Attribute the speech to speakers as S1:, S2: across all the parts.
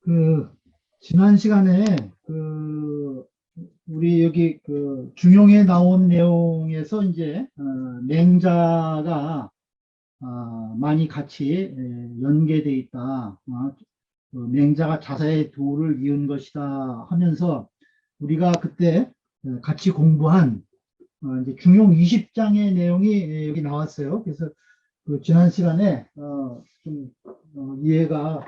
S1: 그 지난 시간에 그 우리 여기 그 중용에 나온 내용에서 이제 어, 맹자가 아, 많이 같이 에, 연계돼 있다. 어, 그 맹자가 자사의 도를 이은 것이다 하면서 우리가 그때 어, 같이 공부한 어, 이제 중용 20장의 내용이 에, 여기 나왔어요. 그래서 그 지난 시간에 어, 좀 어, 이해가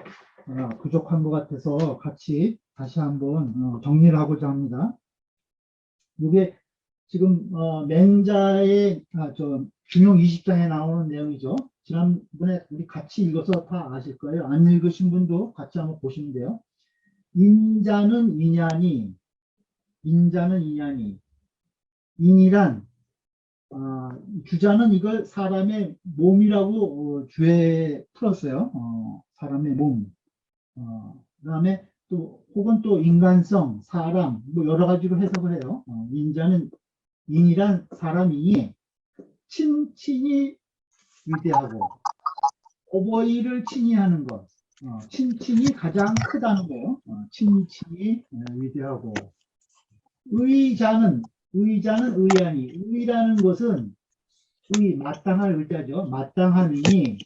S1: 어, 부족한 것 같아서 같이 다시 한번 어, 정리를 하고자 합니다. 이게 지금 어, 맹자의 아, 저 중용 20장에 나오는 내용이죠. 지난번에 우리 같이 읽어서 다 아실 거예요. 안 읽으신 분도 같이 한번 보시면 돼요. 인자는 인야니, 인자는 인야니, 인이란 아, 주자는 이걸 사람의 몸이라고 어, 주에 풀었어요. 어, 사람의 몸. 어, 그다음에 또 혹은 또 인간성, 사람 뭐 여러 가지로 해석을 해요. 어, 인자는 인이란 사람이 친친이 위대하고 어버이를 친히 하는 것. 어, 친친이 가장 크다는 거예요. 어, 친친이 어, 위대하고 의자는 의자는 의아니 의라는 것은 의 마땅할 의자죠. 마땅하니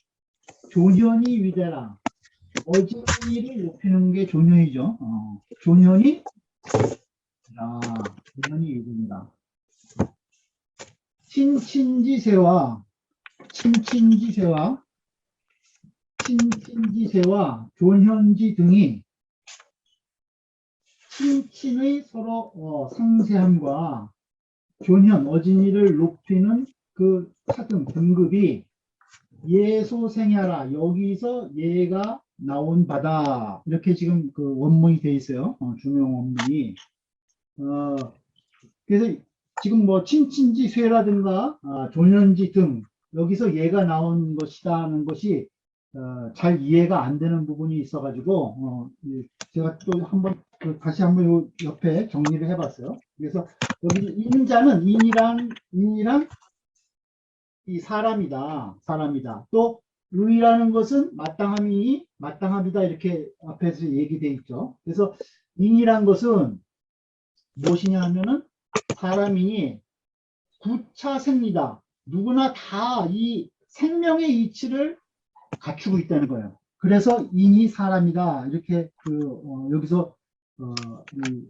S1: 존현이 위대라. 어진이를 높이는 게 존현이죠. 어, 존현이 아, 존현이 위대입니다. 친친지세와 친친지세와 친친지세와 존현지 등이 친친의 서로 어, 상세함과 존현, 어진이를 높이는 그 차등, 등급이 예소생야라. 여기서 예가 나온 바다. 이렇게 지금 그 원문이 돼 있어요. 어, 중용 원문이. 어, 그래서 지금 뭐 친친지 쇠라든가 아, 존현지 등 여기서 예가 나온 것이다는 것이 어, 잘 이해가 안 되는 부분이 있어가지고 어, 이- 제가 또 한번 그 다시 한번 요 옆에 정리를 해봤어요. 그래서 여기 인자는 인이랑 인이랑 이 사람이다, 사람이다. 또 의라는 것은 마땅함이 마땅함이다 이렇게 앞에서 얘기돼 있죠. 그래서 인이란 것은 무엇이냐 하면은 사람이 구차 생리다. 누구나 다 이 생명의 이치를 갖추고 있다는 거예요. 그래서 인이 사람이다. 이렇게 그 어, 여기서 어, 이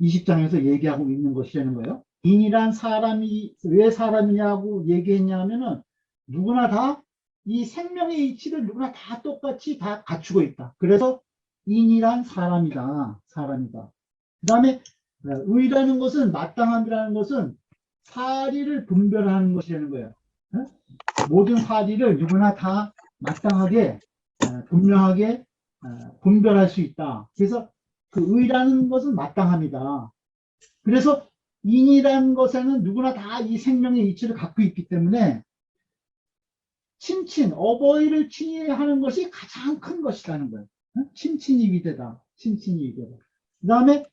S1: 20장에서 얘기하고 있는 것이라는 거예요. 인이란 사람이 왜 사람이냐고 얘기했냐면은 누구나 다 이 생명의 이치를 누구나 다 똑같이 다 갖추고 있다. 그래서 인이란 사람이다. 사람이다. 그 다음에 의라는 것은 마땅함이라는 것은 사리를 분별하는 것이라는 거예요. 어? 모든 사리를 누구나 다 마땅하게 어, 분명하게 어, 분별할 수 있다. 그래서 그 의라는 것은 마땅합니다. 그래서 인이라는 것에는 누구나 다 이 생명의 이치를 갖고 있기 때문에 친친, 어버이를 친히하는 것이 가장 큰 것이라는 거예요. 어? 친친이 위대다. 친친이 위대다. 그 다음에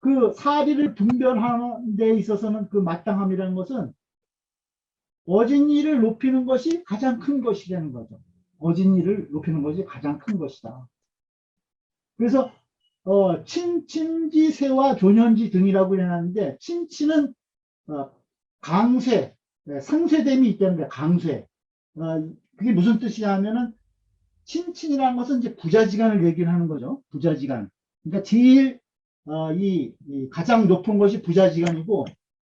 S1: 그 사리를 분별하는 데 있어서는 그 마땅함이라는 것은 어진 이를 높이는 것이 가장 큰 것이라는 거죠. 어진 이를 높이는 것이 가장 큰 것이다. 그래서 어, 친친지세와 조년지 등이라고 해놨는데 친친은 어, 강쇠, 네, 상쇄됨이 있다는 거예요. 강쇠. 어, 그게 무슨 뜻이냐 하면은 친친이라는 것은 이제 부자지간을 얘기를 하는 거죠. 부자지간. 그러니까 제일 어, 이, 이 가장 높은 것이 부자지간이고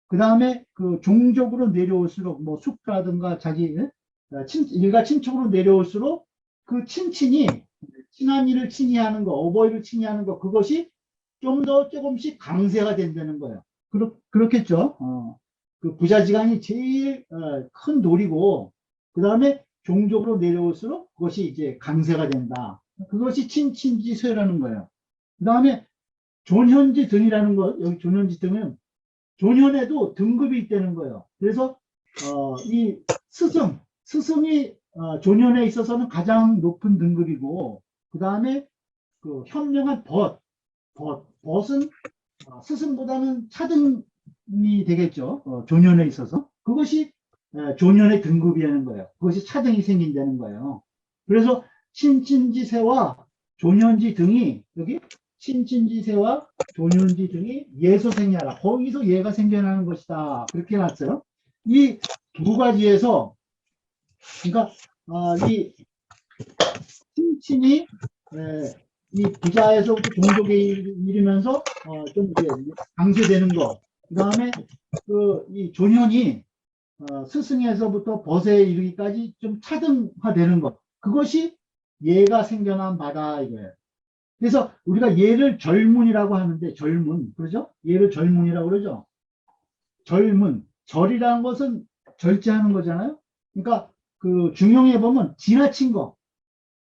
S1: 그 다음에 그 종족으로 내려올수록 뭐 숙라든가 자기 어, 친, 일가 친척으로 내려올수록 그 친친이 친한 이를 친히 하는 거, 어버이를 친히 하는 거 그것이 좀 더 조금씩 강세가 된다는 거예요. 그렇, 그렇겠죠. 어, 그 부자지간이 제일 어, 큰 놀이고 그 다음에 종족으로 내려올수록 그것이 이제 강세가 된다. 그것이 친친지쇠라는 거예요. 그 다음에 존현지 등이라는 것, 여기 존현지 등은 존현에도 등급이 있다는 거예요. 그래서 어, 이 스승, 스승이 어, 존현에 있어서는 가장 높은 등급이고 그 다음에 그 현명한 벗, 벗, 벗은 어, 스승보다는 차등이 되겠죠. 어, 존현에 있어서 그것이 에, 조년의 등급이라는 거예요. 그것이 차등이 생긴다는 거예요. 그래서 신친지세와 조년지 등이 여기 신친지세와 조년지 등이 예소생야라 거기서 얘가 생겨나는 것이다. 그렇게 해놨어요. 이 두 가지에서 그러니까 아, 이 친친이 에, 이 부자에서부터 종족에 이르면서 어, 좀 이제 강제되는 거. 그 다음에 그 이 조년이 어, 스승에서부터 벗에 이르기까지 좀 차등화되는 것. 그것이 얘가 생겨난 바다 이거예요. 그래서 우리가 얘를 젊은이라고 하는데 젊은 그러죠? 얘를 젊은이라고 그러죠? 젊은 절이라는 것은 절제하는 거잖아요. 그러니까 그 중용에 보면 지나친 거,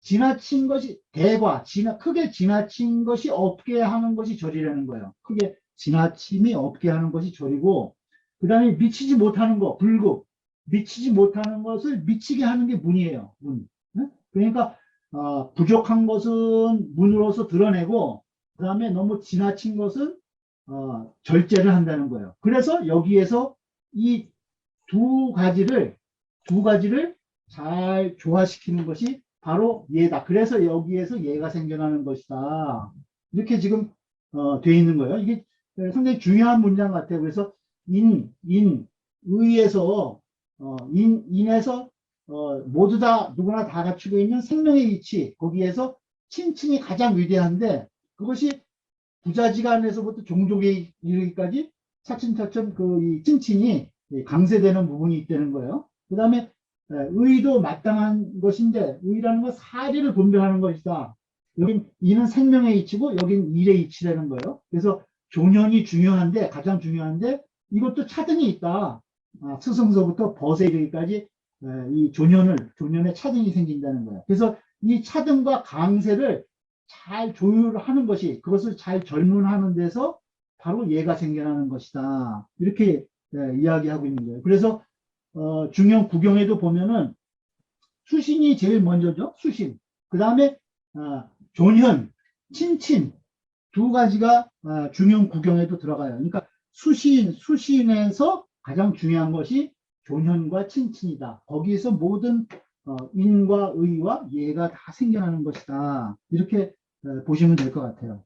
S1: 지나친 것이 대과 지나 크게 지나친 것이 없게 하는 것이 절이라는 거예요. 크게 지나침이 없게 하는 것이 절이고 그 다음에 미치지 못하는 거 불급 미치지 못하는 것을 미치게 하는 게 문이에요. 문. 네? 그러니까 어, 부족한 것은 문으로서 드러내고 그 다음에 너무 지나친 것은 어, 절제를 한다는 거예요. 그래서 여기에서 이 두 가지를 두 가지를 잘 조화시키는 것이 바로 얘다. 그래서 여기에서 얘가 생겨나는 것이다. 이렇게 지금 어, 돼 있는 거예요. 이게 상당히 중요한 문장 같아요. 그래서 인, 인, 의에서 어, 인, 인에서 어, 모두 다 누구나 다 갖추고 있는 생명의 이치 거기에서 친친이 가장 위대한데 그것이 부자지간에서부터 종족에 이르기까지 차츰차츰 그 이 친친이 강세되는 부분이 있다는 거예요. 그 다음에 의도 마땅한 것인데 의라는 건 사리를 분별하는 것이다. 여긴 이는 생명의 이치고 여긴 일의 이치라는 거예요. 그래서 조년이 중요한데 가장 중요한데 이것도 차등이 있다. 아, 스승서부터 벗에 이르기까지 에, 이 조년을 조년에 차등이 생긴다는 거예요. 그래서 이 차등과 강세를 잘 조율하는 것이 그것을 잘 젊은하는 데서 바로 얘가 생겨나는 것이다. 이렇게 에, 이야기하고 있는 거예요. 그래서 어, 중형 구경에도 보면은 수신이 제일 먼저죠. 수신. 그 다음에 어, 존현, 친친 두 가지가 어, 중형 구경에도 들어가요. 그러니까 수신, 수신에서 가장 중요한 것이 존현과 친친이다. 거기에서 모든 어, 인과 의와 예가 다 생겨나는 것이다. 이렇게 어, 보시면 될 것 같아요.